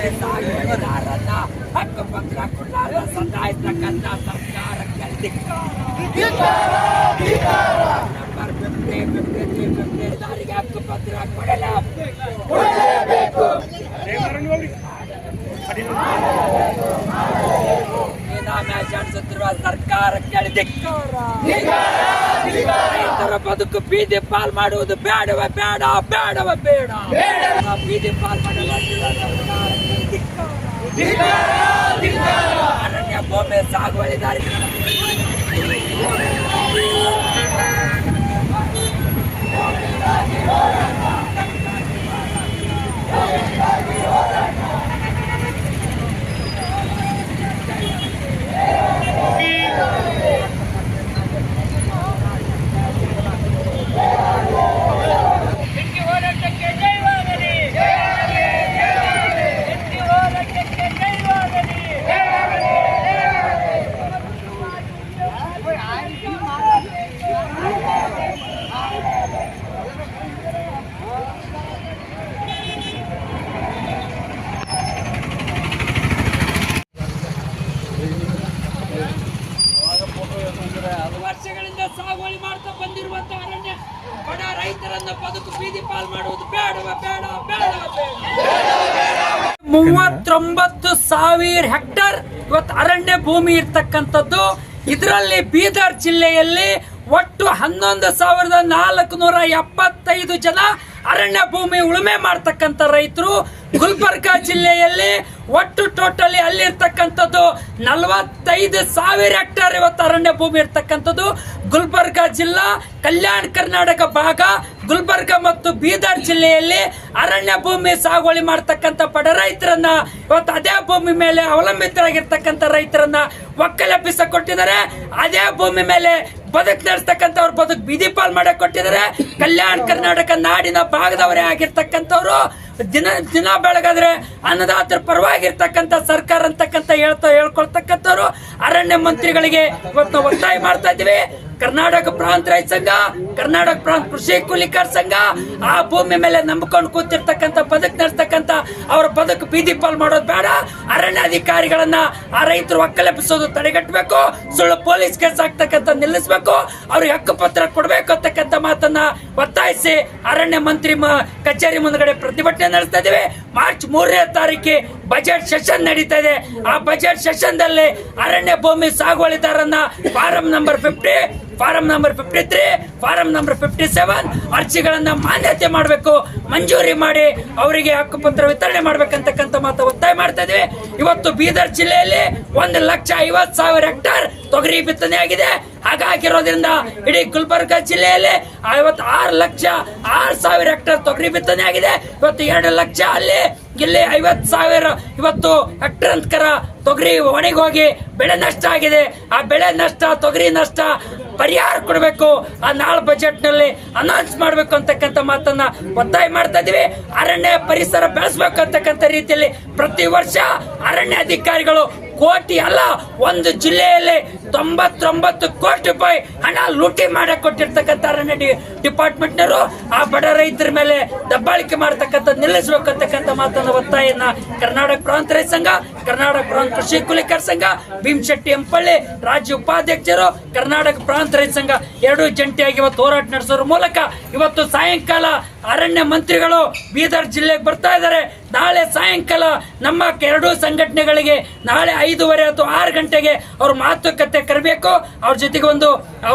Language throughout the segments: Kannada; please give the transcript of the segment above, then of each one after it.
ಭೂಮಿ ಸಾಗುವಳಿದಾರನ್ನ ಹಕ್ಕುಪತ್ರ ಕೊಡಲಾರ ಸತಾಯಿಸ್ತಕ್ಕಂಥ ಸರ್ಕಾರಕ್ಕೆ. Number fifty fifty three fifty ದಾರಿಗೆ ಹಕ್ಕುಪತ್ರ ಕೊಡಲೇಬೇಕು ಸರ್ಕಾರಕ್ಕೆ. ರೈತರ ಬದುಕು ಬೀದಿ ಪಾಲ್ ಮಾಡುವುದು ಬೇಡವ ಬೇಡ ಬೇಡವ ಬೇಡ ಬೀದಿ ಪಾಲ್ ಮಾಡಲು ಅರಣ್ಯ ಭೂಮಿ ಸಾಗುವಳಿದಾರಿ ಮೂವತ್ತೊಂಬತ್ತು ಸಾವಿರ ಹೆಕ್ಟರ್ ಇವತ್ತು ಅರಣ್ಯ ಭೂಮಿ ಇರ್ತಕ್ಕಂಥದ್ದು. ಇದರಲ್ಲಿ ಬೀದರ್ ಜಿಲ್ಲೆಯಲ್ಲಿ ಒಟ್ಟು ಹನ್ನೊಂದು ಸಾವಿರದ ನಾಲ್ಕು ನೂರ ಎಪ್ಪತ್ತೈದು ಜನ ಅರಣ್ಯ ಭೂಮಿ ಉಳುಮೆ ಮಾಡ್ತಕ್ಕಂಥ ರೈತರು. ಗುಲ್ಬರ್ಗಾ ಜಿಲ್ಲೆಯಲ್ಲಿ ಒಟ್ಟು ಟೋಟಲಿ ಅಲ್ಲಿರ್ತಕ್ಕಂಥದ್ದು ನಲವತ್ತೈದು ಸಾವಿರ ಹೆಕ್ಟರ್ ಇವತ್ತು ಅರಣ್ಯ ಭೂಮಿ ಇರ್ತಕ್ಕಂಥದ್ದು. ಜಿಲ್ಲಾ ಕಲ್ಯಾಣ ಕರ್ನಾಟಕ ಭಾಗ, ಗುಲ್ಬರ್ಗ ಮತ್ತು ಬೀದರ್ ಜಿಲ್ಲೆಯಲ್ಲಿ ಅರಣ್ಯ ಭೂಮಿ ಸಾಗುವಳಿ ಮಾಡ್ತಕ್ಕಂಥ ಬಡ ರೈತರನ್ನ ಇವತ್ತು ಅದೇ ಭೂಮಿ ಮೇಲೆ ಅವಲಂಬಿತರಾಗಿರ್ತಕ್ಕಂಥ ರೈತರನ್ನ ಒಕ್ಕಲೆಬ್ಬಿಸ ಕೊಟ್ಟಿದ್ದಾರೆ ಅದೇ ಭೂಮಿ ಮೇಲೆ ಬದುಕು ನಡೆಸ್ತಕ್ಕಂಥವ್ರು ಬದುಕು ಬೀದಿ ಪಾಲ್ ಮಾಡಕ್ ಕೊಟ್ಟಿದ್ದಾರೆ. ಕಲ್ಯಾಣ ಕರ್ನಾಟಕ ನಾಡಿನ ಭಾಗದವರೇ ಆಗಿರ್ತಕ್ಕಂಥವ್ರು. ದಿನ ದಿನ ಬೆಳಗಾದ್ರೆ ಅನ್ನದಾತರ ಪರವಾಗಿರ್ತಕ್ಕಂಥ ಸರ್ಕಾರ ಅಂತಕ್ಕಂಥ ಹೇಳ್ತಾ ಹೇಳ್ಕೊಳ್ತಕ್ಕಂಥವ್ರು. ಅರಣ್ಯ ಮಂತ್ರಿಗಳಿಗೆ ಇವತ್ತು ಒತ್ತಾಯ ಮಾಡ್ತಾ ಇದ್ದೀವಿ. ಕರ್ನಾಟಕ ಪ್ರಾಂತ ರೈತ ಸಂಘ ಕರ್ನಾಟಕ ಪ್ರಾಂತ ಕೃಷಿ ಕೂಲಿಕರ್ ಸಂಘ ಆ ಭೂಮಿ ಮೇಲೆ ನಂಬಿಕೊಂಡು ಕೂತಿರ್ತಕ್ಕಂತ ಬದುಕು ನಡೆಸ್ತಕ್ಕಂಥ, ಅವ್ರ ಬದುಕು ಬೀದಿ ಪಾಲ್ ಮಾಡೋದು ಬೇಡ. ಅರಣ್ಯ ಅಧಿಕಾರಿಗಳನ್ನ ಆ ರೈತರು ಒಕ್ಕಲೆಬ್ಬಿಸೋದು ತಡೆಗಟ್ಟಬೇಕು. ಸುಳ್ಳು ಪೊಲೀಸ್ ಕೇಸ್ ಆಗ್ತಕ್ಕಂಥ ನಿಲ್ಲಿಸಬೇಕು. ಅವ್ರಿಗೆ ಹಕ್ಕುಪತ್ರ ಕೊಡಬೇಕು ಅಂತಕ್ಕಂಥ ಮಾತನ್ನ ಒತ್ತಾಯಿಸಿ ಅರಣ್ಯ ಮಂತ್ರಿ ಕಚೇರಿ ಮುಂದ್ಗಡೆ ಪ್ರತಿಭಟನೆ ನಡೆಸ್ತಾ ಇದೀವಿ ಮಾರ್ಚ್ ಮೂರನೇ ತಾರೀಕಿ ಬಜೆಟ್ ಸೆಷನ್ ನಡೀತಾ ಇದೆ. ಆ ಬಜೆಟ್ ಸೆಷನ್ ದಲ್ಲಿ ಅರಣ್ಯ ಭೂಮಿ ಸಾಗುವಳಿದಾರನ್ನ form number fifty, form number fifty three, form number fifty seven ಅರ್ಜಿಗಳನ್ನ ಮಾನ್ಯತೆ ಮಾಡಬೇಕು, ಮಂಜೂರಿ ಮಾಡಿ ಅವರಿಗೆ ಹಕ್ಕುಪತ್ರ ವಿತರಣೆ ಮಾಡ್ಬೇಕಂತಕ್ಕಂಥ ಮಾತು ಒತ್ತಾಯ ಮಾಡ್ತಾ ಇದೀವಿ. ಇವತ್ತು ಬೀದರ್ ಜಿಲ್ಲೆಯಲ್ಲಿ ಒಂದು ಲಕ್ಷ ಐವತ್ ಸಾವಿರ ಹೆಕ್ಟರ್ ತೊಗರಿ ಬಿತ್ತನೆ ಆಗಿದೆ. ಹಾಗಾಗಿರೋದ್ರಿಂದ ಇಡೀ ಗುಲ್ಬರ್ಗ ಜಿಲ್ಲೆಯಲ್ಲಿ ಐವತ್ತು ಆರು ಲಕ್ಷ ಆರು ಸಾವಿರ ಹೆಕ್ಟರ್ ತೊಗರಿ ಬಿತ್ತನೆ ಆಗಿದೆ. ಇವತ್ತು ಎರಡು ಲಕ್ಷ ಅಲ್ಲಿ, ಇಲ್ಲಿ ಐವತ್ ಸಾವಿರ ಇವತ್ತು ಹೆಕ್ಟರ್ ತೊಗರಿ ಒಣಗೋಗಿ ಬೆಳೆ ನಷ್ಟ ಆಗಿದೆ. ಆ ಬೆಳೆ ನಷ್ಟ, ತೊಗರಿ ನಷ್ಟ ಪರಿಹಾರ ಕೊಡಬೇಕು. ಆ ನಾಳೆ ಬಜೆಟ್ನಲ್ಲಿ ಅನೌನ್ಸ್ ಮಾಡಬೇಕು ಅಂತಕ್ಕಂಥ ಮಾತನ್ನ ಒತ್ತಾಯ ಮಾಡ್ತಾ ಇದೀವಿ ಅರಣ್ಯ ಪರಿಸರ ಬೆಳೆಸಬೇಕು ಅಂತಕ್ಕಂಥ ರೀತಿಯಲ್ಲಿ ಪ್ರತಿ ವರ್ಷ ಅರಣ್ಯ ಅಧಿಕಾರಿಗಳು ಕೋಟಿ ಅಲ್ಲ, ಒಂದು ಜಿಲ್ಲೆಯಲ್ಲಿ ತೊಂಬತ್ತೊಂಬತ್ತು ಕೋಟಿ ರೂಪಾಯಿ ಹಣ ಲೂಟಿ ಮಾಡಕ್ ಕೊಟ್ಟಿರ್ತಕ್ಕಂಥ ಅರಣ್ಯ ಡಿ- ಡಿಪಾರ್ಟ್ಮೆಂಟ್ ನವರು ಆ ಬಡ ರೈತರ ಮೇಲೆ ದಬ್ಬಾಳಿಕೆ ಮಾಡ್ತಕ್ಕಂಥ ನಿಲ್ಲಿಸಬೇಕು ಅಂತಕ್ಕಂಥ ಮಾತನ್ನ ಒತ್ತಾಯನ ಕರ್ನಾಟಕ ಪ್ರಾಂತ ರೈತ ಸಂಘ, ಕರ್ನಾಟಕ ಪ್ರಾಂತ ಕೃಷಿ ಕೂಲಿಕರ್ ಸಂಘ, ಭೀಮಶೆಟ್ಟಿ ಎಂಪಳ್ಳಿ ರಾಜ್ಯ ಉಪಾಧ್ಯಕ್ಷರು, ಕರ್ನಾಟಕ ಪ್ರಾಂತ ರೈತ ಸಂಘ ಎರಡು ಜಂಟಿಯಾಗಿ ಇವತ್ತು ಹೋರಾಟ ನಡೆಸೋರ ಮೂಲಕ ಇವತ್ತು ಸಾಯಂಕಾಲ ಅರಣ್ಯ ಮಂತ್ರಿಗಳು ಬೀದರ್ ಜಿಲ್ಲೆಗೆ ಬರ್ತಾ ಇದ್ದಾರೆ. ನಾಳೆ ಸಾಯಂಕಾಲ ನಮ್ಮ ಎರಡೂ ಸಂಘಟನೆಗಳಿಗೆ ನಾಳೆ ಐದೂವರೆ ಅಥವಾ ಆರು ಗಂಟೆಗೆ ಅವ್ರ ಮಾತುಕತೆ ಕರಬೇಕು. ಅವ್ರ ಜೊತೆಗೆ ಒಂದು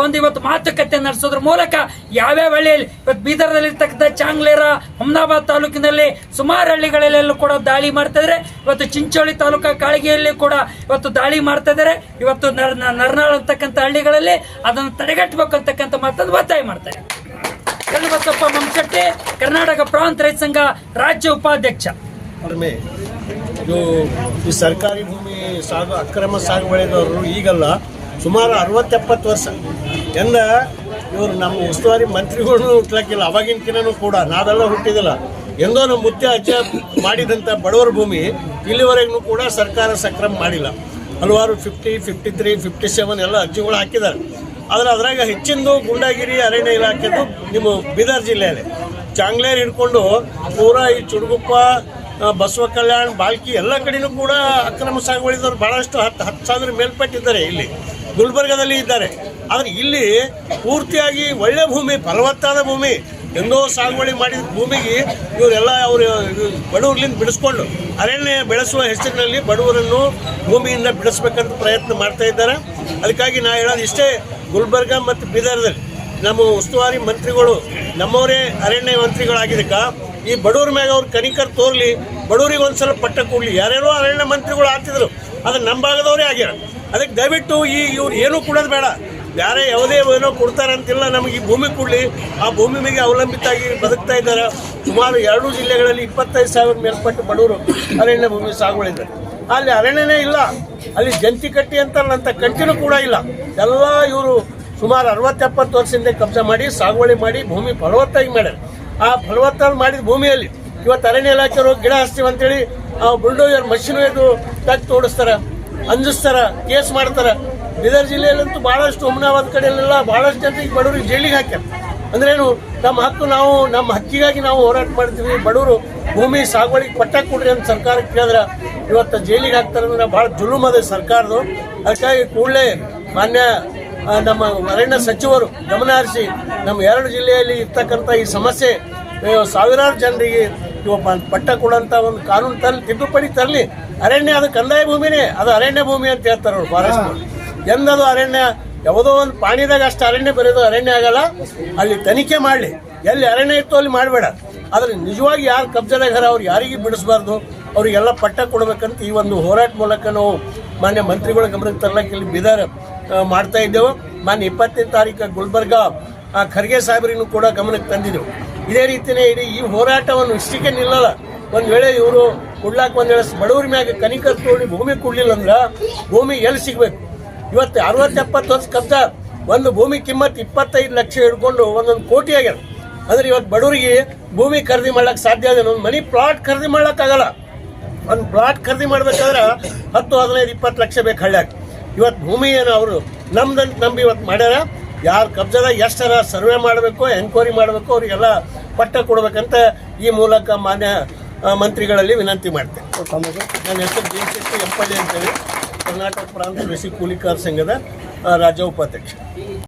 ಒಂದು ಇವತ್ತು ಮಾತುಕತೆ ನಡೆಸೋದ್ರ ಮೂಲಕ ಯಾವ್ಯಾವ ಹಳ್ಳಿಯಲ್ಲಿ ಇವತ್ತು ಬೀದರ್ದಲ್ಲಿ ಇರ್ತಕ್ಕಂಥ ಚಾಂಗ್ಲೇರ, ಹುಮ್ನಾಬಾದ್ ತಾಲೂಕಿನಲ್ಲಿ ಸುಮಾರು ಹಳ್ಳಿಗಳಲ್ಲೆಲ್ಲೂ ಕೂಡ ದಾಳಿ ಮಾಡ್ತಾ ಇದ್ದಾರೆ. ಇವತ್ತು ಚಿಂಚೋಳಿ ತಾಲೂಕಾ ಕಾಳಗಿಯಲ್ಲಿ ಕೂಡ ಇವತ್ತು ದಾಳಿ ಮಾಡ್ತಾ ಇದ್ದಾರೆ. ಇವತ್ತು ನರ್ನಾಳ್ ಅಂತಕ್ಕಂಥ ಹಳ್ಳಿಗಳಲ್ಲಿ ಅದನ್ನು ತಡೆಗಟ್ಟಬೇಕು ಅಂತಕ್ಕಂಥ ಮಾತನ್ನು ಒತ್ತಾಯ ಮಾಡ್ತಾರೆ ಕಲ್ಲಬಸಪ್ಪ ಮಂಶೆಟ್ಟಿ ಕರ್ನಾಟಕ ಪ್ರಾಂತ ರೈತ ಸಂಘ ರಾಜ್ಯ ಉಪಾಧ್ಯಕ್ಷ. ಈ ಸರ್ಕಾರಿ ಭೂಮಿ ಸಾಗು, ಅಕ್ರಮ ಸಾಗುವಳಿದವರು ಈಗಲ್ಲ ಸುಮಾರು ಅರವತ್ತೆಪ್ಪತ್ತು ವರ್ಷ. ಎಂದ ಇವರು ನಮ್ಮ ಉಸ್ತುವಾರಿ ಮಂತ್ರಿಗಳು ಹುಟ್ಟಲಕ್ಕಿಲ್ಲ ಅವಾಗಿನಕಿನೂ ಕೂಡ. ನಾವೆಲ್ಲ ಹುಟ್ಟಿದಿಲ್ಲ. ಎಂದೋ ನಮ್ಮ ಮುತ್ಯ ಅಜ್ಜ ಮಾಡಿದಂಥ ಬಡವರ ಭೂಮಿ ಇಲ್ಲಿವರೆಗೂ ಕೂಡ ಸರ್ಕಾರ ಸಕ್ರಮ ಮಾಡಿಲ್ಲ. ಹಲವಾರು fifty fifty three fifty seven ಎಲ್ಲ ಅರ್ಜಿಗಳು ಹಾಕಿದ್ದಾರೆ. ಆದರೆ ಅದ್ರಾಗ ಹೆಚ್ಚಿಂದು ಗುಂಡಾಗಿರಿ, ಅರಣ್ಯ ಇಲಾಖೆದು ನಿಮ್ಮ ಬೀದರ್ ಜಿಲ್ಲೆಯಲ್ಲಿ. ಚಾಂಗ್ಲೇರ್ ಹಿಡ್ಕೊಂಡು ಪೂರಾ ಈ ಚುಡುಗುಪ್ಪ ಬಸವ ಕಲ್ಯಾಣ, ಬಾಲ್ಕಿ ಎಲ್ಲ ಕಡೆನೂ ಕೂಡ ಅಕ್ರಮ ಸಾಗುವಳಿದವರು ಭಾಳಷ್ಟು ಹತ್ತು ಹತ್ತು ಸಾವಿರ ಮೇಲ್ಪಟ್ಟಿದ್ದಾರೆ ಇಲ್ಲಿ. ಗುಲ್ಬರ್ಗದಲ್ಲಿ ಇದ್ದಾರೆ. ಆದರೆ ಇಲ್ಲಿ ಪೂರ್ತಿಯಾಗಿ ಒಳ್ಳೆ ಭೂಮಿ, ಫಲವತ್ತಾದ ಭೂಮಿ ಎಂದೋ ಸಾಗುವಳಿ ಮಾಡಿದ ಭೂಮಿಗೆ ಇವರೆಲ್ಲ ಅವರು ಬಡವರ್ಲಿಂದ ಬಿಡಿಸ್ಕೊಂಡು ಅರಣ್ಯ ಬೆಳೆಸುವ ಹೆಸರಿನಲ್ಲಿ ಬಡವರನ್ನು ಭೂಮಿಯಿಂದ ಬಿಡಿಸ್ಬೇಕಂತ ಪ್ರಯತ್ನ ಮಾಡ್ತಾ ಇದ್ದಾರೆ. ಅದಕ್ಕಾಗಿ ನಾ ಹೇಳೋದು ಇಷ್ಟೇ ಗುಲ್ಬರ್ಗ ಮತ್ತು ಬೀದರ್ದಲ್ಲಿ ನಮ್ಮ ಉಸ್ತುವಾರಿ ಮಂತ್ರಿಗಳು, ನಮ್ಮವರೇ ಅರಣ್ಯ ಮಂತ್ರಿಗಳಾಗಿದ್ದಕ್ಕ, ಈ ಬಡವ್ರ ಮ್ಯಾಗ ಅವ್ರು ಕನಿಕರ್ ತೋರ್ಲಿ ಬಡವರಿಗೆ ಒಂದ್ಸಲ ಪಟ್ಟ ಕೊಡ್ಲಿ. ಯಾರ್ಯಾರೋ ಅರಣ್ಯ ಮಂತ್ರಿಗಳು ಆಗ್ತಿದ್ರು ಅದು ನಮ್ಮ ಭಾಗದವರೇ ಆಗ್ಯಾರ. ಅದಕ್ಕೆ ದಯವಿಟ್ಟು ಈ ಇವ್ರು ಏನೂ ಕೊಡೋದು ಬೇಡ. ಬೇರೆ ಯಾವುದೇ ಏನೋ ಕೊಡ್ತಾರಂತಿಲ್ಲ, ನಮಗೆ ಈ ಭೂಮಿ ಕೊಡಲಿ. ಆ ಭೂಮಿ ಮೇಲೆ ಅವಲಂಬಿತ ಆಗಿ ಬದುಕ್ತಾ ಇದ್ದಾರೆ. ಸುಮಾರು ಎರಡು ಜಿಲ್ಲೆಗಳಲ್ಲಿ ಇಪ್ಪತ್ತೈದು ಸಾವಿರ ಮೇಲ್ಪಟ್ಟು ಬಡವರು ಅರಣ್ಯ ಭೂಮಿ ಸಾಗುವಳಿದ್ದಾರೆ ಅಲ್ಲಿ ಅರಣ್ಯನೇ ಇಲ್ಲ. ಅಲ್ಲಿ ಜಂತಿ ಕಟ್ಟಿ ಅಂತಾರಂತ ಕಟ್ಟಿನೂ ಕೂಡ ಇಲ್ಲ. ಎಲ್ಲ ಇವರು ಸುಮಾರು ಅರವತ್ತೆಪ್ಪತ್ತು ವರ್ಷದಿಂದ ಕಬ್ಜಾ ಮಾಡಿ, ಸಾಗುವಳಿ ಮಾಡಿ, ಭೂಮಿ ಫಲವತ್ತಾಗಿ ಮಾಡ್ಯಾರ. ಆ ಫಲವತ್ತಾಗಿ ಮಾಡಿದ ಭೂಮಿಯಲ್ಲಿ ಇವತ್ತು ಅರಣ್ಯ ಇಲಾಖೆಯವರು ಗಿಡ ಹಚ್ತೀವಿ ಅಂತೇಳಿ ಆ ಬುಲ್ಡೋಜರ್ ಮಷಿನ್ ಇದು ತಗ್ಗಿ ತೋಡಿಸ್ತಾರೆ, ಅಂಜಿಸ್ತಾರೆ ಕೇಸ್ ಮಾಡ್ತಾರೆ. ಬೀದರ್ ಜಿಲ್ಲೆಯಲ್ಲಂತೂ ಭಾಳಷ್ಟು ಉಮ್ನಾಬಾದ್ ಕಡೆಯಲ್ಲೆಲ್ಲ ಭಾಳಷ್ಟು ಜನರಿಗೆ ಬಡವರಿಗೆ ಜೈಲಿಗೆ ಹಾಕ್ಯಾರ. ಅಂದ್ರೇನು, ನಮ್ಮ ಹಕ್ಕು ನಾವು, ನಮ್ಮ ಹಕ್ಕಿಗಾಗಿ ನಾವು ಹೋರಾಟ ಮಾಡ್ತೀವಿ. ಬಡವರು ಭೂಮಿ ಸಾಗುವಳಿ ಪಟ್ಟ ಕೊಡ್ರಿ ಅಂತ ಸರ್ಕಾರಕ್ಕೆ ಕೇಳಿದ್ರೆ, ಇವತ್ತು ಜೈಲಿಗೆ ಹಾಕ್ತಾರೆ ಅಂದ್ರೆ ಭಾಳ ಜುಲುಮ್ ಅದ ಸರ್ಕಾರದು ಅದಕ್ಕಾಗಿ ಕೂಡಲೇ ಮಾನ್ಯ ನಮ್ಮ ಅರಣ್ಯ ಸಚಿವರು ಗಮನ ಹರಿಸಿ, ನಮ್ಮ ಎರಡು ಜಿಲ್ಲೆಯಲ್ಲಿ ಇರ್ತಕ್ಕಂಥ ಈ ಸಮಸ್ಯೆ ಸಾವಿರಾರು ಜನರಿಗೆ ಪಟ್ಟ ಕೊಡೋಂಥ ಒಂದು ಕಾನೂನು ತರಲಿ, ತಿದ್ದುಪಡಿ ತರಲಿ. ಅರಣ್ಯ ಅದು ಕಂದಾಯ ಭೂಮಿನೇ, ಅದು ಅರಣ್ಯ ಭೂಮಿ ಅಂತ ಹೇಳ್ತಾರೆ ಅವ್ರು ಫಾರೆಸ್ಟ್. ಎಂದದು ಅರಣ್ಯ, ಯಾವುದೋ ಒಂದು ಪಾಣಿದಾಗ ಅಷ್ಟು ಅರಣ್ಯ ಬರೆಯೋದು ಅರಣ್ಯ ಆಗಲ್ಲ, ಅಲ್ಲಿ ತನಿಖೆ ಮಾಡಲಿ. ಎಲ್ಲಿ ಅರಣ್ಯ ಇತ್ತು ಅಲ್ಲಿ ಮಾಡಬೇಡ. ಆದ್ರೆ ನಿಜವಾಗಿ ಯಾರು ಕಬ್ಜದಾಗಾರ ಅವ್ರು ಯಾರಿಗೂ ಬಿಡಿಸಬಾರ್ದು? ಅವರಿಗೆಲ್ಲ ಪಟ್ಟ ಕೊಡಬೇಕಂತ ಈ ಒಂದು ಹೋರಾಟ ಮೂಲಕ ನಾವು ಮಾನ್ಯ ಮಂತ್ರಿಗಳ ಗಮನಕ್ಕೆ ತರಲಿಕ್ಕೆ ಇಲ್ಲಿ ಬಿದಾರ ಮಾಡ್ತಾ ಇದ್ದೆವು. ಮಾನ್ಯ ಇಪ್ಪತ್ತನೇ ತಾರೀಕು ಗುಲ್ಬರ್ಗ ಖರ್ಗೆ ಸಾಹೇಬರಿಗೂ ಕೂಡ ಗಮನಕ್ಕೆ ತಂದಿದ್ದೆವು. ಇದೇ ರೀತಿಯೇ ಇಡೀ ಈ ಹೋರಾಟವನ್ನು ಇಷ್ಟಕ್ಕೆ ನಿಲ್ಲಲ್ಲ. ಒಂದು ವೇಳೆ ಇವರು ಕೊಡ್ಲಾಕ ಒಂದು ವೇಳೆ ಬಡವ್ರ ಮ್ಯಾಗ ಕನಿಕರ್ ತೋಡಿ ಭೂಮಿ ಕೊಡ್ಲಿಲ್ಲ ಅಂದ್ರೆ ಭೂಮಿ ಎಲ್ಲಿ ಸಿಗಬೇಕು? ಇವತ್ತು ಅರವತ್ತು ಎಪ್ಪತ್ತು ವರ್ಷ ಕಬ್ಜಾ, ಒಂದು ಭೂಮಿ ಕಿಮ್ಮತ್ ಇಪ್ಪತ್ತೈದು ಲಕ್ಷ ಹಿಡ್ಕೊಂಡು ಒಂದೊಂದು ಕೋಟಿ ಆಗ್ಯದ. ಅಂದ್ರೆ ಇವತ್ತು ಬಡವರಿಗೆ ಭೂಮಿ ಖರೀದಿ ಮಾಡ್ಲಕ್ಕೆ ಸಾಧ್ಯ ಇದೆ ಒಂದು ಮನಿ ಪ್ಲಾಟ್ ಖರೀದಿ ಮಾಡ್ಲಕ್ಕಾಗಲ್ಲ. ಒಂದು ಪ್ಲಾಟ್ ಖರೀದಿ ಮಾಡ್ಬೇಕಾದ್ರೆ ಹತ್ತು, ಹದಿನೈದು, ಇಪ್ಪತ್ತು ಲಕ್ಷ ಬೇಕು ಹಳ್ಳ್ಯಾಗ. ಇವತ್ತು ಭೂಮಿ ಏನು ಅವರು ನಮ್ದಂತ ನಂಬಿ ಇವತ್ತು ಮಾಡ್ಯಾರ. ಯಾರು ಕಬ್ಜದ ಎಷ್ಟರ ಸರ್ವೆ ಮಾಡಬೇಕು ಎನ್ಕ್ವೈರಿ ಮಾಡಬೇಕು, ಅವರಿಗೆಲ್ಲ ಪಟ್ಟ ಕೊಡಬೇಕಂತ ಈ ಮೂಲಕ ಮಾನ್ಯ ಮಂತ್ರಿಗಳಲ್ಲಿ ವಿನಂತಿ ಮಾಡ್ತೇನೆ. ನನ್ನ ಹೆಸರು ಜಿ ಎಂಪಳ್ಳಿ ಅಂತೇಳಿ. ಕರ್ನಾಟಕ ಪ್ರಾಂತ ಕೃಷಿ ಕೂಲಿಕಾರ ಸಂಘದ ರಾಜ್ಯ ಉಪಾಧ್ಯಕ್ಷ.